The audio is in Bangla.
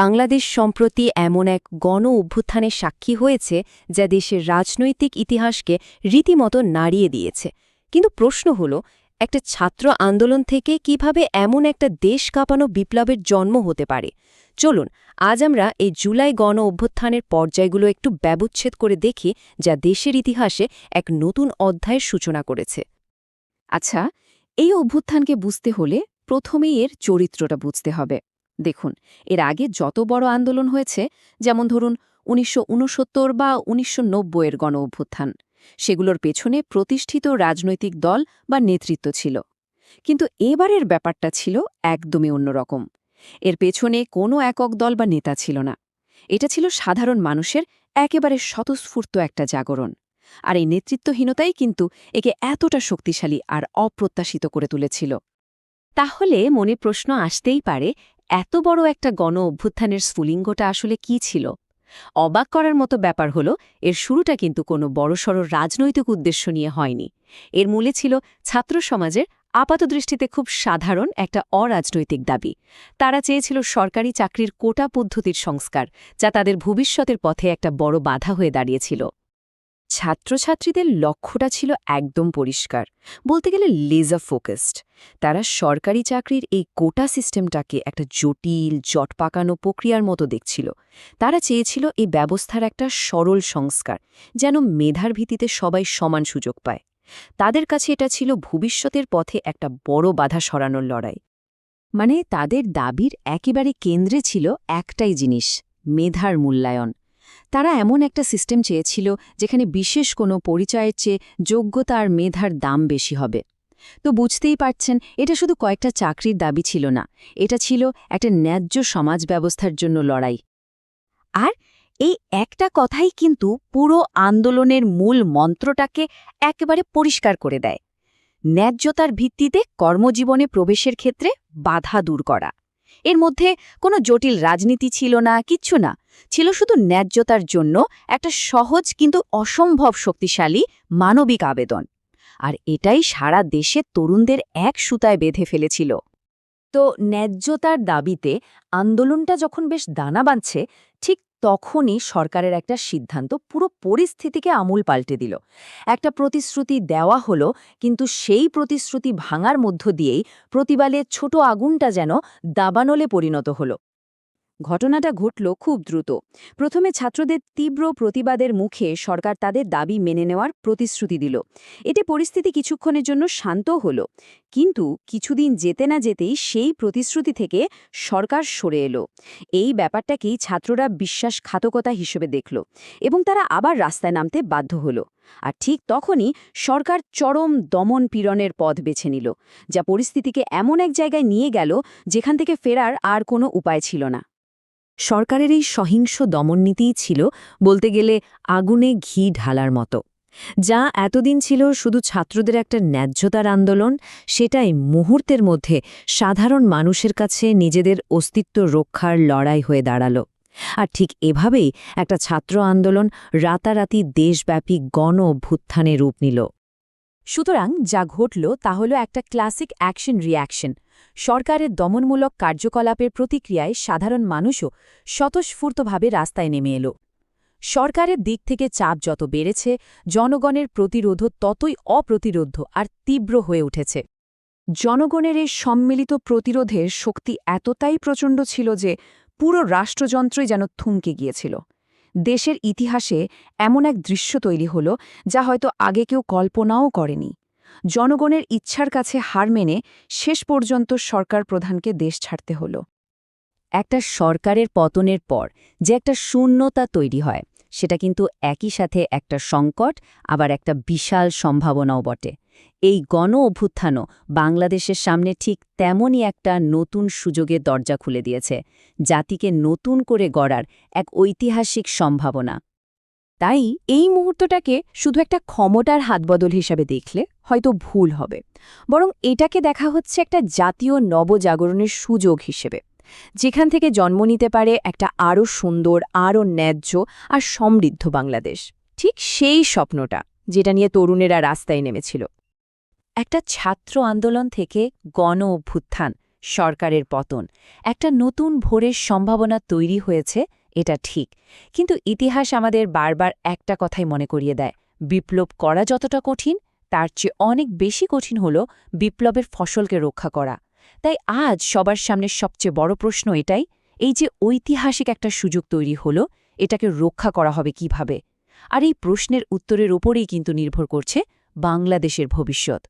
বাংলাদেশ সম্প্রতি এমন এক গণ অভ্যুত্থানের সাক্ষী হয়েছে যা দেশের রাজনৈতিক ইতিহাসকে রীতিমতো নাড়িয়ে দিয়েছে। কিন্তু প্রশ্ন হল, একটা ছাত্র আন্দোলন থেকে কীভাবে এমন একটা দেশ কাঁপানো বিপ্লবের জন্ম হতে পারে? চলুন, আজ আমরা এই জুলাই গণ অভ্যুত্থানের পর্যায়গুলো একটু ব্যবচ্ছেদ করে দেখি, যা দেশের ইতিহাসে এক নতুন অধ্যায়ের সূচনা করেছে। আচ্ছা এই অভ্যুত্থানকে বুঝতে হলে প্রথমেই এর চরিত্রটা বুঝতে হবে। দেখুন, এর আগে যত বড় আন্দোলন হয়েছে, যেমন ধরুন উনিশশো উনসত্তর বা উনিশশো নব্বই এর গণ অভ্যুত্থান সেগুলোর পেছনে প্রতিষ্ঠিত রাজনৈতিক দল বা নেতৃত্ব ছিল। কিন্তু এবারের ব্যাপারটা ছিল একদমই অন্যরকম। এর পেছনে কোনো একক দল বা নেতা ছিল না। এটা ছিল সাধারণ মানুষের একেবারে স্বতঃস্ফূর্ত একটা জাগরণ। আর এই নেতৃত্বহীনতাই কিন্তু একে এতটা শক্তিশালী আর অপ্রত্যাশিত করে তুলেছিল। তাহলে মনে প্রশ্ন আসতেই পারে এত বড় একটা গণ অভ্যুত্থানের স্ফুলিঙ্গটা আসলে কি ছিল? অবাক করার মতো ব্যাপার হল, এর শুরুটা কিন্তু কোনো বড়সড় রাজনৈতিক উদ্দেশ্য নিয়ে হয়নি। এর মূলে ছিল ছাত্র সমাজের আপাতদৃষ্টিতে খুব সাধারণ একটা অরাজনৈতিক দাবি। তারা চেয়েছিল সরকারি চাকরির কোটা পদ্ধতির সংস্কার, যা তাদের ভবিষ্যতের পথে একটা বড় বাধা হয়ে দাঁড়িয়েছিল। ছাত্রছাত্রীদের লক্ষ্যটা ছিল একদম পরিষ্কার। বলতে গেলে লেজার ফোকাসড তারা সরকারি চাকরির এই কোটা সিস্টেমটাকে একটা জটিল জটপাকানো প্রক্রিয়ার মতো দেখছিল। তারা চেয়েছিল এই ব্যবস্থার একটা সরল সংস্কার, যেন মেধার ভিত্তিতে সবাই সমান সুযোগ পায়। তাদের কাছে এটা ছিল ভবিষ্যতের পথে একটা বড় বাধা সরানোর লড়াই। মানে তাদের দাবির একেবারে কেন্দ্রে ছিল একটাই জিনিস, মেধার মূল্যায়ন। তারা এমন একটা সিস্টেম চেয়েছিল যেখানে বিশেষ কোনো পরিচয়ের চেয়ে যোগ্যতা আর মেধার দাম বেশি হবে। তো বুঝতেই পারছেন, এটা শুধু কয়েকটা চাকরির দাবি ছিল না, এটা ছিল একটা ন্যায্য সমাজ ব্যবস্থার জন্য লড়াই। আর এই একটা কথাই কিন্তু পুরো আন্দোলনের মূল মন্ত্রটাকে একেবারে পরিষ্কার করে দেয়। ন্যায্যতার ভিত্তিতে কর্মজীবনে প্রবেশের ক্ষেত্রে বাধা দূর করা। এর মধ্যে কোনো জটিল রাজনীতি ছিল না, কিচ্ছু না। ছিল শুধু ন্যায্যতার জন্য একটা সহজ কিন্তু অসম্ভব শক্তিশালী মানবিক আবেদন। আর এটাই সারা দেশে তরুণদের এক সুতায় বেঁধে ফেলেছিল। তো ন্যায্যতার দাবিতে আন্দোলনটা যখন বেশ দানা বাঁধছে, ঠিক তখনই সরকারের একটা সিদ্ধান্ত পুরো পরিস্থিতিকে আমূল পাল্টে দিল। একটা প্রতিশ্রুতি দেওয়া হলো, কিন্তু সেই প্রতিশ্রুতি ভাঙার মধ্য দিয়েই প্রতিবালের ছোট আগুনটা যেন দাবানলে পরিণত হলো। ঘটনাটা ঘটল খুব দ্রুত। প্রথমে ছাত্রদের তীব্র প্রতিবাদের মুখে সরকার তাদের দাবি মেনে নেওয়ার প্রতিশ্রুতি দিল। এতে পরিস্থিতি কিছুক্ষণের জন্য শান্ত হল। কিন্তু কিছুদিন যেতে না যেতেই সেই প্রতিশ্রুতি থেকে সরকার সরে এলো। এই ব্যাপারটাকেই ছাত্ররা বিশ্বাসঘাতকতা হিসেবে দেখল এবং তারা আবার রাস্তায় নামতে বাধ্য হল। আর ঠিক তখনই সরকার চরম দমন পীড়নের পথ বেছে নিল, যা পরিস্থিতিকে এমন এক জায়গায় নিয়ে গেল যেখান থেকে ফেরার আর কোনো উপায় ছিল না। সরকারের এই সহিংস দমননীতিই ছিল বলতে গেলে আগুনে ঘি ঢালার মতো। যা এতদিন ছিল শুধু ছাত্রদের একটা ন্যায্যতার আন্দোলন, সেটাই মুহূর্তের মধ্যে সাধারণ মানুষের কাছে নিজেদের অস্তিত্ব রক্ষার লড়াই হয়ে দাঁড়াল। আর ঠিক এভাবেই একটা ছাত্র আন্দোলন রাতারাতি দেশব্যাপী গণ অভ্যুত্থানে রূপ নিল। সুতরাং যা ঘটল তা হল একটা ক্লাসিক অ্যাকশন রিয়াকশন সরকারের দমনমূলক কার্যকলাপের প্রতিক্রিয়ায় সাধারণ মানুষও স্বতঃস্ফূর্তভাবে রাস্তায় নেমে এলো। সরকারের দিক থেকে চাপ যত বেড়েছে, জনগণের প্রতিরোধ ততই অপ্রতিরোধ আর তীব্র হয়ে উঠেছে। জনগণের এই সম্মিলিত প্রতিরোধের শক্তি এতটাই প্রচণ্ড ছিল যে পুরো রাষ্ট্রযন্ত্রই যেন থুমকে গিয়েছিল। দেশের ইতিহাসে এমন এক দৃশ্য তৈরি হল যা হয়তো আগে কেউ কল্পনাও করেনি। জনগণের ইচ্ছার কাছে হার মেনে শেষ পর্যন্ত সরকার প্রধানকে দেশ ছাড়তে হল। একটা সরকারের পতনের পর যে একটা শূন্যতা তৈরি হয়, সেটা কিন্তু একই সাথে একটা সংকট, আবার একটা বিশাল সম্ভাবনাও বটে। এই গণ অভ্যুত্থানও বাংলাদেশের সামনে ঠিক তেমনই একটা নতুন সুযোগের দরজা খুলে দিয়েছে, জাতিকে নতুন করে গড়ার এক ঐতিহাসিক সম্ভাবনা। তাই এই মুহূর্তটাকে শুধু একটা ক্ষমতার হাতবদল হিসাবে দেখলে হয়তো ভুল হবে, বরং এটাকে দেখা হচ্ছে একটা জাতীয় নবজাগরণের সুযোগ হিসেবে, যেখান থেকে জন্ম নিতে পারে একটা আরও সুন্দর, আরও ন্যায্য আর সমৃদ্ধ বাংলাদেশ। ঠিক সেই স্বপ্নটা, যেটা নিয়ে তরুণেরা রাস্তায় নেমেছিল। একটা ছাত্র আন্দোলন থেকে গণ অভ্যুত্থান, সরকারের পতন। একটা নতুন ভোরের সম্ভাবনা তৈরি হয়েছে, এটা ঠিক। কিন্তু ইতিহাস আমাদের বারবার একটা কথাই মনে করিয়ে দেয়। বিপ্লব করা যতটা কঠিন, তার চেয়ে অনেক বেশি কঠিন হল বিপ্লবের ফসলকে রক্ষা করা। তাই আজ সবার সামনে সবচেয়ে বড় প্রশ্ন এটাই, এই যে ঐতিহাসিক একটা সুযোগ তৈরি হলো, এটাকে রক্ষা করা হবে কীভাবে? আর এই প্রশ্নের উত্তরের ওপরেই কিন্তু নির্ভর করছে বাংলাদেশের ভবিষ্যৎ।